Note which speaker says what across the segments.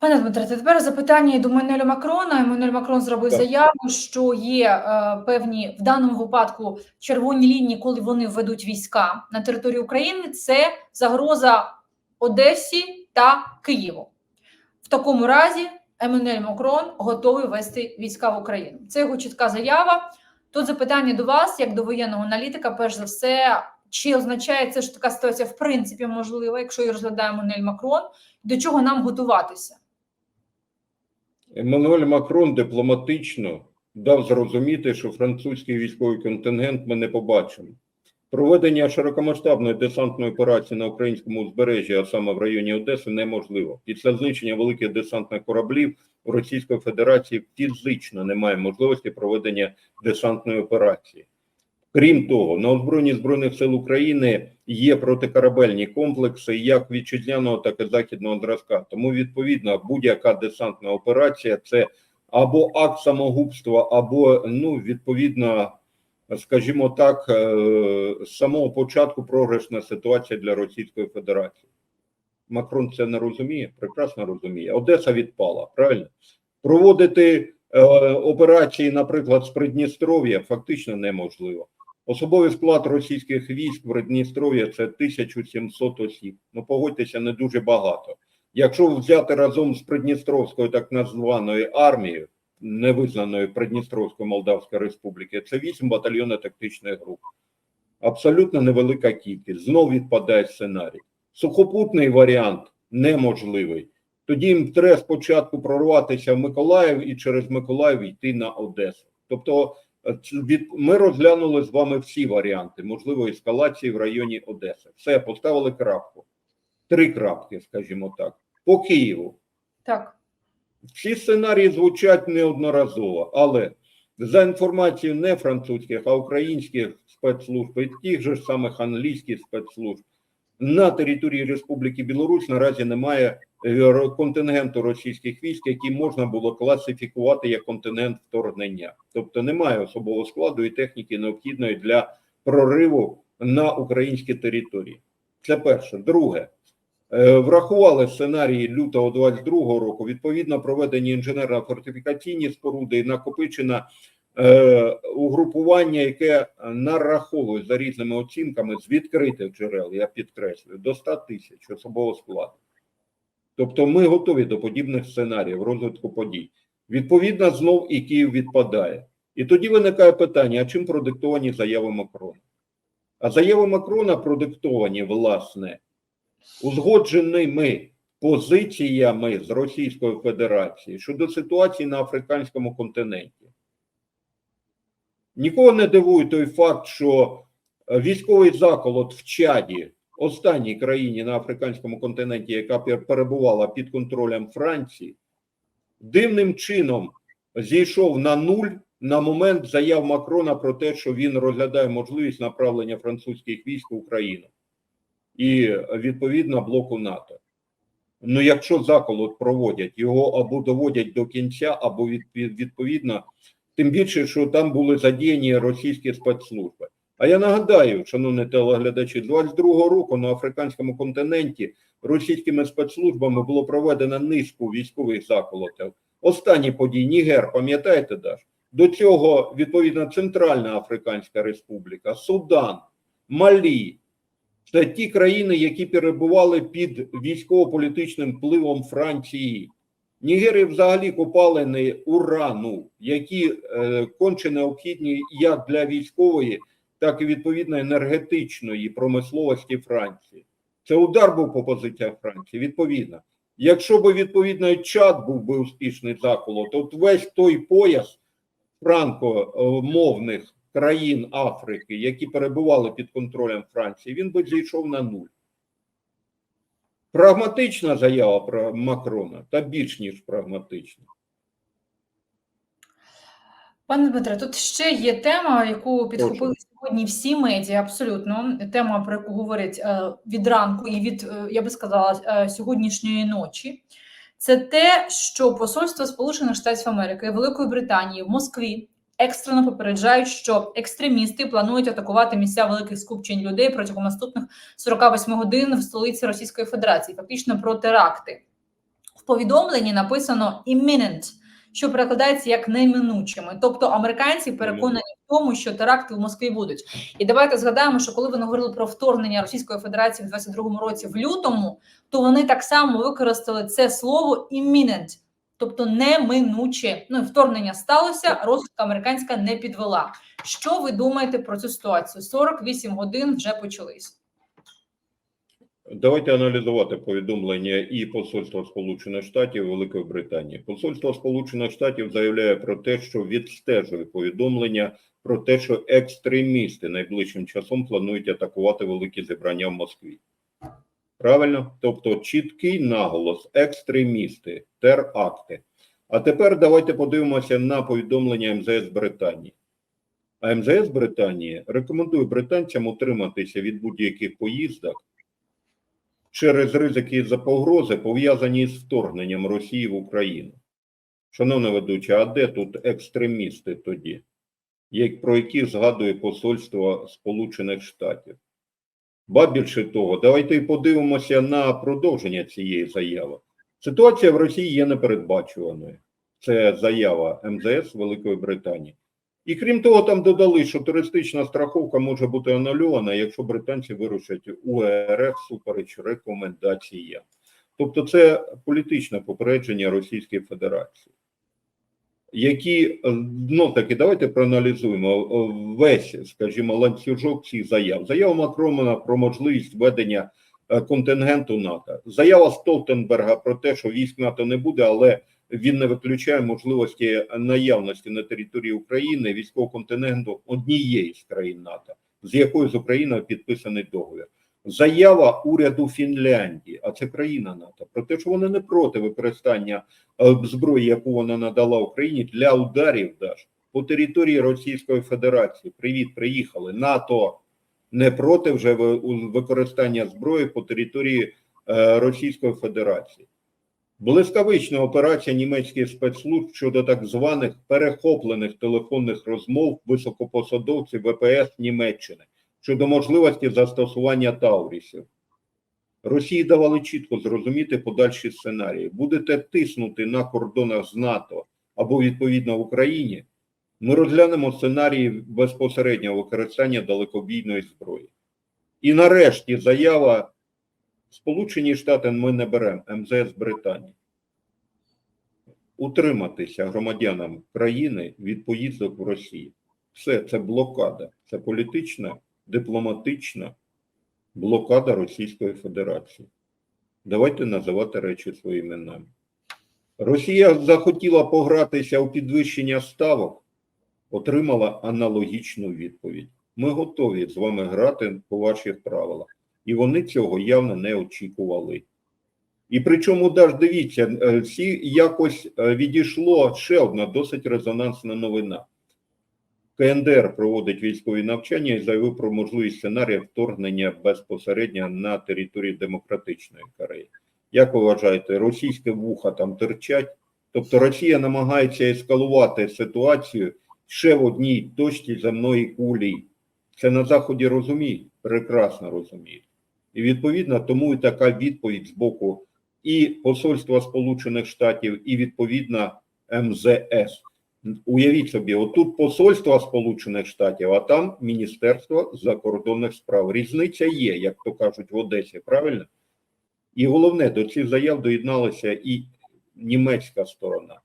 Speaker 1: Пане Дмитре, тепер запитання до Еммануеля Макрона. Еммануель Макрон зробив
Speaker 2: Так.
Speaker 1: заяву, що є е, певні в даному випадку червоні лінії, коли вони введуть війська на територію України. Це загроза Одесі та Києву. В такому разі Еммануель Макрон готовий вести війська в Україну. Це його чітка заява. Тут запитання до вас, як до воєнного аналітика, перш за все, чи означає це, що така ситуація в принципі можлива, якщо її розглядає Еммануель Макрон, до чого нам готуватися?
Speaker 2: Еммануель Макрон дипломатично дав зрозуміти, що французький військовий контингент ми не побачимо. Проведення широкомасштабної десантної операції на українському узбережжі, а саме в районі Одеси, неможливо. Після знищення великих десантних кораблів у Російської Федерації фізично немає можливості проведення десантної операції. Крім того, на озброєнні Збройних сил України є протикорабельні комплекси як вітчизняного, так і західного зразка. Тому, відповідно, будь-яка десантна операція це або акт самогубства, або ну, відповідно, скажімо так, е, з самого початку програшна ситуація для Російської Федерації. Макрон це не розуміє, прекрасно розуміє. Одеса відпала, правильно? Проводити е, операції, наприклад, з Придністров'я фактично неможливо. Особовий склад російських військ в Придністров'я це 1700 осіб. Ну, погодьтеся, не дуже багато. Якщо взяти разом з Придністровською так названою армією, невизнаною Придністровської Молдавської Республіки, це 8 батальйонів тактичних груп. Абсолютно невелика кількість. Знов відпадає сценарій. Сухопутний варіант неможливий. Тоді їм треба спочатку прорватися в Миколаїв і через Миколаїв йти на Одесу. Тобто, ми розглянули з вами всі варіанти можливої ескалації в районі Одеси. Все, поставили крапку. Три крапки, скажімо так. По Києву.
Speaker 1: Так.
Speaker 2: Всі сценарії звучать неодноразово, але за інформацією не французьких, а українських спецслужб і тих же самих англійських спецслужб, на території Республіки Білорусь наразі немає е, контингенту російських військ, які можна було класифікувати як континент вторгнення. Тобто немає особового складу і техніки необхідної для прориву на українські території. Це перше. Друге. Е, Врахували сценарії лютого 22 року. Відповідно, проведені інженерно-фортифікаційні споруди і накопичено е, угрупування, яке нараховує за різними оцінками з відкритих джерел, я підкреслюю, до 100 тисяч особового складу. Тобто ми готові до подібних сценаріїв розвитку подій. Відповідно, знов і Київ відпадає. І тоді виникає питання: а чим продиктовані заяви Макрона? А заяви Макрона продиктовані, власне, узгодженими позиціями з Російською Федерацією щодо ситуації на африканському континенті. Нікого не дивує той факт, що е, військовий заколот в Чаді, останній країні на африканському континенті, яка перебувала під контролем Франції, дивним чином зійшов на нуль на момент заяв Макрона про те, що він розглядає можливість направлення французьких військ в Україну і відповідно блоку НАТО. Ну, якщо заколот проводять, його або доводять до кінця, або від, від- відповідно, тим більше, що там були задіяні російські спецслужби. А я нагадаю, шановні телеглядачі, 22-го року на африканському континенті російськими спецслужбами було проведено низку військових заколотів. Останні події Нігер, пам'ятаєте, Даш? До цього відповідно Центральна Африканська Республіка, Судан, Малі. Це ті країни, які перебували під військово-політичним впливом Франції. Нігери взагалі копалини урану, які е, конче необхідні як для військової, так і відповідно енергетичної промисловості Франції. Це удар був по позиціях Франції. Відповідно, якщо би відповідно і чад був би успішний заколот, то весь той пояс франкомовних країн Африки, які перебували під контролем Франції, він би зійшов на нуль. Прагматична заява про Макрона та більш ніж прагматична.
Speaker 1: Пане Дмитре, тут ще є тема, яку підхопили сьогодні всі медіа, абсолютно. Тема, про яку говорять е, від ранку і від, е, я би сказала, е, сьогоднішньої ночі. Це те, що Посольство Сполучених Штатів Америки Великої Британії в Москві екстрено попереджають, що екстремісти планують атакувати місця великих скупчень людей протягом наступних 48 годин в столиці Російської Федерації, фактично про теракти. В повідомленні написано imminent, що перекладається як неминучими. Тобто американці переконані в тому, що теракти в Москві будуть. І давайте згадаємо, що коли вони говорили про вторгнення Російської Федерації в 22-му році в лютому, то вони так само використали це слово imminent, тобто неминуче. Ну і вторгнення сталося, розвідка американська не підвела. Що ви думаєте про цю ситуацію? 48 годин вже почались.
Speaker 2: Давайте аналізувати повідомлення і Посольства Сполучених Штатів і Великої Британії. Посольство Сполучених Штатів заявляє про те, що відстежує повідомлення про те, що екстремісти найближчим часом планують атакувати великі зібрання в Москві. Правильно? Тобто чіткий наголос, екстремісти, теракти. А тепер давайте подивимося на повідомлення МЗС Британії. А МЗС Британії рекомендує британцям утриматися від будь-яких поїздок через ризики за погрози, пов'язані з вторгненням Росії в Україну. Шановна ведуча, а де тут екстремісти тоді, про які згадує Посольство Сполучених Штатів? Ба більше того, давайте і подивимося на продовження цієї заяви. Ситуація в Росії є непередбачуваною. Це заява МЗС Великої Британії. І крім того, там додали, що туристична страховка може бути анульована, якщо британці вирушать у РФ супереч рекомендаціям. Тобто, це політичне попередження Російської Федерації, які ну таки давайте проаналізуємо е, весь, скажімо, ланцюжок цих заяв. Заява Макромана про можливість введення е, контингенту НАТО, заява Столтенберга про те, що військ НАТО не буде, але він не виключає можливості наявності на території України військового контингенту однієї з країн НАТО, з якою з Україною підписаний договір. Заява уряду Фінляндії, а це країна НАТО, про те, що вони не проти використання е, зброї, яку вона надала Україні для ударів даже по території Російської Федерації. Привіт, приїхали. НАТО не проти вже використання зброї по території е, Російської Федерації. Блискавична операція німецьких спецслужб щодо так званих перехоплених телефонних розмов високопосадовців ВПС Німеччини щодо можливості застосування таурісів. Росії давали чітко зрозуміти подальші сценарії. Будете тиснути на кордонах з НАТО або відповідно в Україні. Ми розглянемо сценарії безпосереднього використання далекобійної зброї. І нарешті заява Сполучені Штати ми не беремо МЗС Британії. Утриматися громадянам країни від поїздок в Росію. Все це блокада, це політична, дипломатична блокада Російської Федерації. Давайте називати речі своїми іменами. Росія захотіла погратися у підвищення ставок, отримала аналогічну відповідь. Ми готові з вами грати по ваших правилах. І вони цього явно не очікували. І причому, даже дивіться, е, всі якось е, відійшло ще одна досить резонансна новина. КНДР проводить військові навчання і заявив про можливість сценарія вторгнення безпосередньо на території Демократичної Кореї. Як ви вважаєте, російське вуха там терчать? Тобто Росія намагається ескалувати ситуацію ще в одній точці земної кулі. Це на Заході розуміють, прекрасно розуміють. І відповідно тому і така відповідь з боку і Посольства Сполучених Штатів, і відповідно МЗС. Уявіть собі, отут Посольство Сполучених Штатів, а там Міністерство закордонних справ. Різниця є, як то кажуть, в Одесі, правильно? І головне, до цих заяв доєдналася і німецька сторона.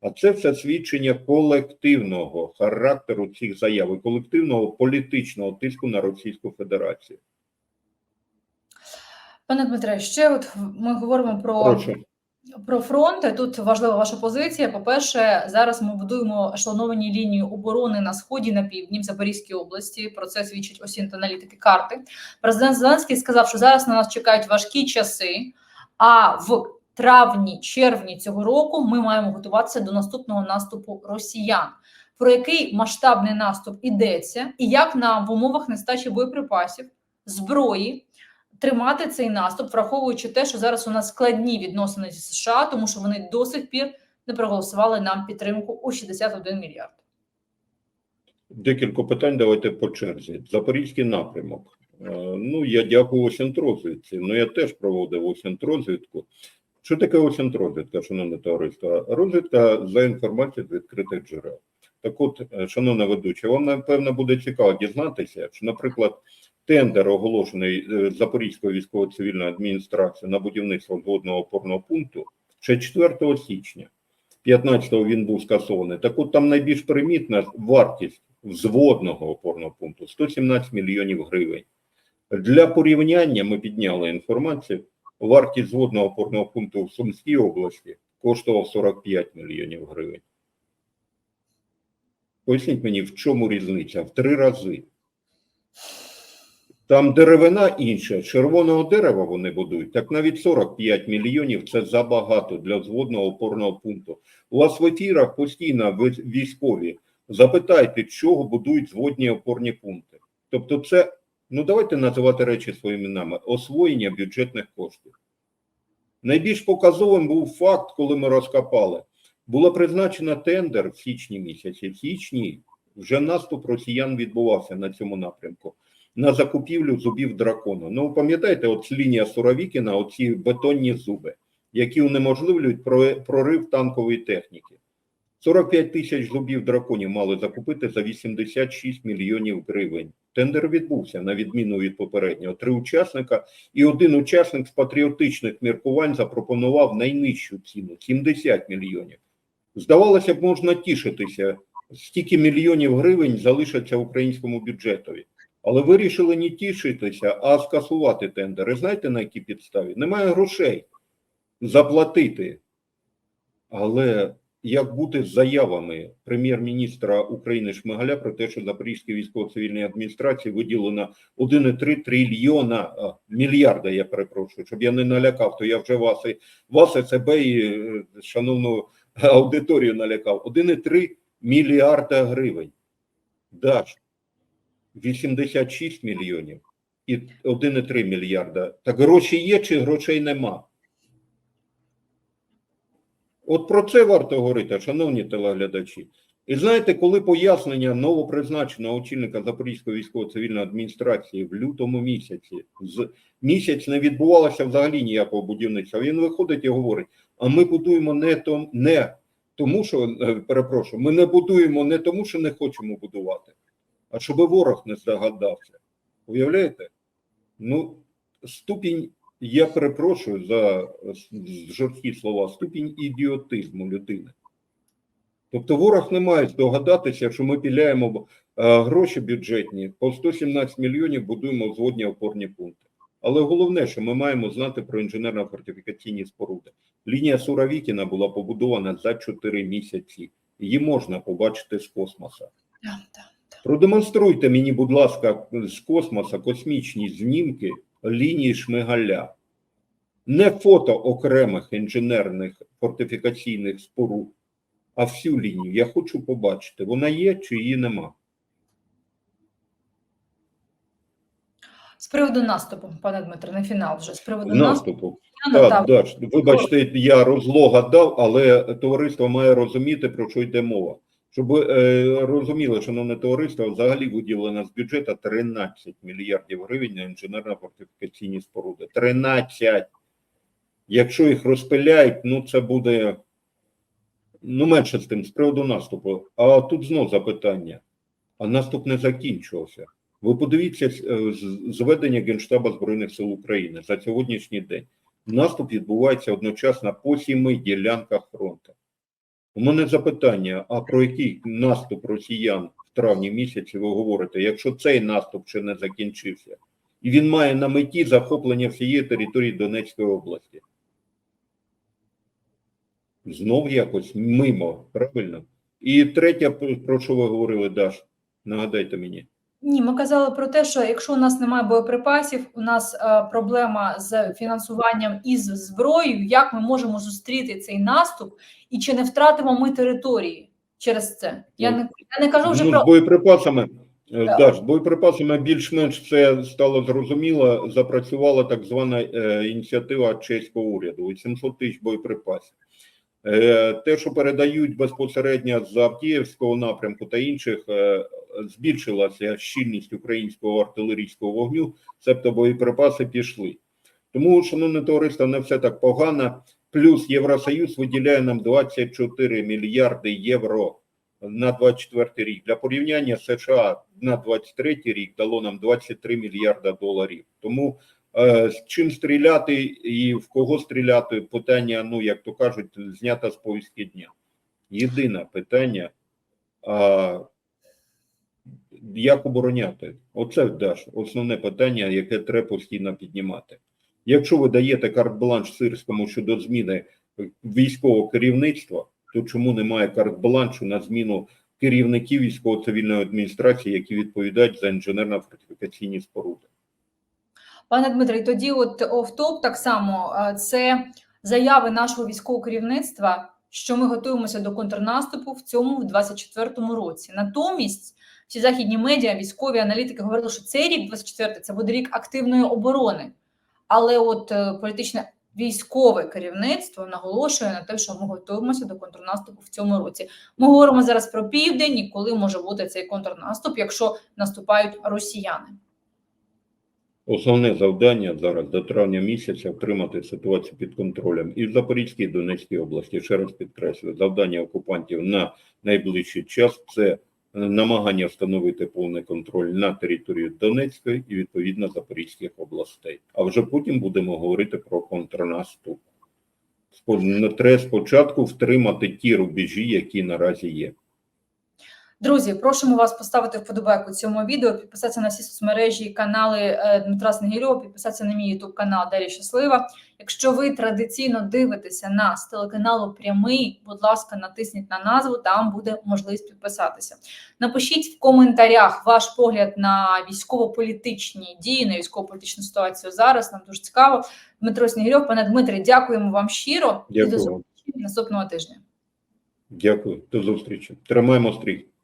Speaker 2: А це все свідчення колективного характеру цих заяв і колективного політичного тиску на Російську Федерацію.
Speaker 1: Пане Дмитре, ще от ми говоримо про,
Speaker 2: Прошу.
Speaker 1: Про фронти. Тут важлива ваша позиція. По-перше, зараз ми будуємо ешелоновані лінії оборони на сході на півдні в Запорізькій області. Про це свідчать осінт аналітики карти. Президент Зеленський сказав, що зараз на нас чекають важкі часи, а в травні, червні цього року ми маємо готуватися до наступного наступу росіян. Про який масштабний наступ ідеться, і як нам в умовах нестачі боєприпасів, зброї тримати цей наступ, враховуючи те, що зараз у нас складні відносини зі США, тому що вони до сих пір не проголосували нам підтримку у 61 мільярд.
Speaker 2: Декілька питань давайте по черзі. Запорізький напрямок. Е, Ну, я дякую Осінтрозвідці. Ну, я теж проводив Осінтрозвідку. Що таке оцінт-розвідка, шановне товариство? Розвідка за інформацією з відкритих джерел. Так от, е, шановна ведуча, вам напевно буде цікаво дізнатися, що, наприклад, тендер, оголошений е, Запорізькою військово-цивільною адміністрацією на будівництво зводного опорного пункту ще 4 січня. 15-го він був скасований. Так от там найбільш примітна вартість взводного опорного пункту 117 мільйонів гривень. Для порівняння ми підняли інформацію. Вартість зводного опорного пункту в Сумській області коштував 45 мільйонів гривень. Поясніть мені, в чому різниця? В три рази. Там деревина інша, червоного дерева вони будують, так навіть 45 мільйонів це забагато для зводного опорного пункту. У вас в ефірах постійно військові. Запитайте, чого будують зводні опорні пункти. Тобто, це, ну давайте називати речі своїми іменами, освоєння бюджетних коштів. Найбільш показовим був факт, коли ми розкопали. Було призначено тендер в січні місяці. В січні вже наступ росіян відбувався на цьому напрямку на закупівлю зубів дракону. Ну, пам'ятаєте, от лінія Суровікіна, оці бетонні зуби, які унеможливлюють прорив танкової техніки. 45 тисяч зубів драконів мали закупити за 86 мільйонів гривень. Тендер відбувся на відміну від попереднього. Три учасника, і один учасник з патріотичних міркувань запропонував найнижчу ціну 70 мільйонів. Здавалося б, можна тішитися, стільки мільйонів гривень залишаться українському бюджетові. Але вирішили не тішитися, а скасувати тендери. Знаєте на якій підставі? Немає грошей заплатити. Але як бути з заявами прем'єр-міністра України Шмигаля про те, що Запорізькій військово-цивільній адміністрації виділено 1,3 трильйона мільярда, я перепрошую, щоб я не налякав, то я вже вас і вас, і себе і е, шановну аудиторію налякав. 1,3 мільярда гривень. Даш, 86 мільйонів і 1,3 мільярда. Так гроші є чи грошей нема? От про це варто говорити, шановні телеглядачі. І знаєте, коли пояснення новопризначеного очільника Запорізької військово-цивільної адміністрації в лютому місяці, з місяць не відбувалося взагалі ніякого будівництва, він виходить і говорить: а ми будуємо не, том, не тому, що е, перепрошую, ми не будуємо не тому, що не хочемо будувати, а щоб ворог не здогадався. Уявляєте? Ну, ступінь, я перепрошую за жорсткі слова, ступінь ідіотизму людини. Тобто ворог не має здогадатися, що ми піляємо е, гроші бюджетні, по 117 мільйонів будуємо зводні опорні пункти. Але головне, що ми маємо знати про інженерно-фортифікаційні споруди. Лінія Суровікіна була побудована за 4 місяці. Її можна побачити з космоса.
Speaker 1: Да, да.
Speaker 2: Продемонструйте мені, будь ласка, з космоса космічні знімки лінії Шмигаля. Не фото окремих інженерних фортифікаційних споруд, а всю лінію. Я хочу побачити, вона є чи її нема.
Speaker 1: З приводу наступу, пане Дмитро, на фінал вже з приводу наступу.
Speaker 2: Наступу.
Speaker 1: я
Speaker 2: Так, вибачте, я розлога дав, але товариство має розуміти, про що йде мова. Щоб ви е, розуміли, шановне товариство, взагалі виділено з бюджету 13 мільярдів гривень на інженерно-фортифікаційні споруди. 13! Якщо їх розпиляють, ну це буде ну менше з тим, з приводу наступу. А тут знов запитання. А наступ не закінчувався. Ви подивіться е, зведення Генштаба Збройних сил України за сьогоднішній день. Наступ відбувається одночасно по сіми ділянках фронту. У мене запитання: а про який наступ росіян в травні місяці ви говорите, якщо цей наступ ще не закінчився, і він має на меті захоплення всієї території Донецької області? Знов якось мимо, правильно? І третє, про що ви говорили, Даш, нагадайте мені.
Speaker 1: Ні, ми казали про те, що якщо у нас немає боєприпасів, у нас е, проблема з фінансуванням і з зброєю, як ми можемо зустріти цей наступ, і чи не втратимо ми території через це? Я не я не кажу вже
Speaker 2: ну,
Speaker 1: про
Speaker 2: з боєприпасами, е,
Speaker 1: Так.
Speaker 2: да, з боєприпасами більш-менш це стало зрозуміло. Запрацювала так звана е, ініціатива чеського уряду. 800 тисяч боєприпасів. Е, те, що передають безпосередньо з Авдіївського напрямку та інших, е, збільшилася щільність українського артилерійського вогню, цебто боєприпаси пішли. Тому, шановне товариство, не все так погано. Плюс Євросоюз виділяє нам 24 мільярди євро на 24 рік. Для порівняння США на 23 рік дало нам 23 мільярда доларів. Тому е, з чим стріляти і в кого стріляти, питання, ну як то кажуть, знято з повістки дня. Єдине питання, а, як обороняти? Оце Даш, основне питання, яке треба постійно піднімати. Якщо ви даєте карт-бланш сирському щодо зміни військового керівництва, то чому немає карт-бланшу на зміну керівників військово-цивільної адміністрації, які відповідають за інженерно-фортифікаційні споруди?
Speaker 1: Пане Дмитре, тоді от офтоп так само це заяви нашого військового керівництва, що ми готуємося до контрнаступу в цьому в 24-му році. Натомість всі західні медіа, військові аналітики говорили, що цей рік, 24 це буде рік активної оборони. Але от е, політичне військове керівництво наголошує на те, що ми готуємося до контрнаступу в цьому році. Ми говоримо зараз про південь і коли може бути цей контрнаступ, якщо наступають росіяни.
Speaker 2: Основне завдання зараз до травня місяця втримати ситуацію під контролем і в Запорізькій і Донецькій області. Ще раз підкреслюю, завдання окупантів на найближчий час це намагання встановити повний контроль на території Донецької і відповідно Запорізьких областей. А вже потім будемо говорити про контрнаступ. Треба спочатку втримати ті рубежі, які наразі є.
Speaker 1: Друзі, просимо вас поставити вподобайку цьому відео, підписатися на всі соцмережі, канали е, Дмитра Снегирьова, підписатися на мій ютуб канал Дар'я Щаслива. Якщо ви традиційно дивитеся нас з телеканалу Прямий, будь ласка, натисніть на назву, там буде можливість підписатися. Напишіть в коментарях ваш погляд на військово-політичні дії, на військово-політичну ситуацію зараз. Нам дуже цікаво. Дмитро Снегирьов, пане Дмитре, дякуємо вам щиро і до зустрічі наступного тижня.
Speaker 2: Дякую, до зустрічі. Тримаємо стрій.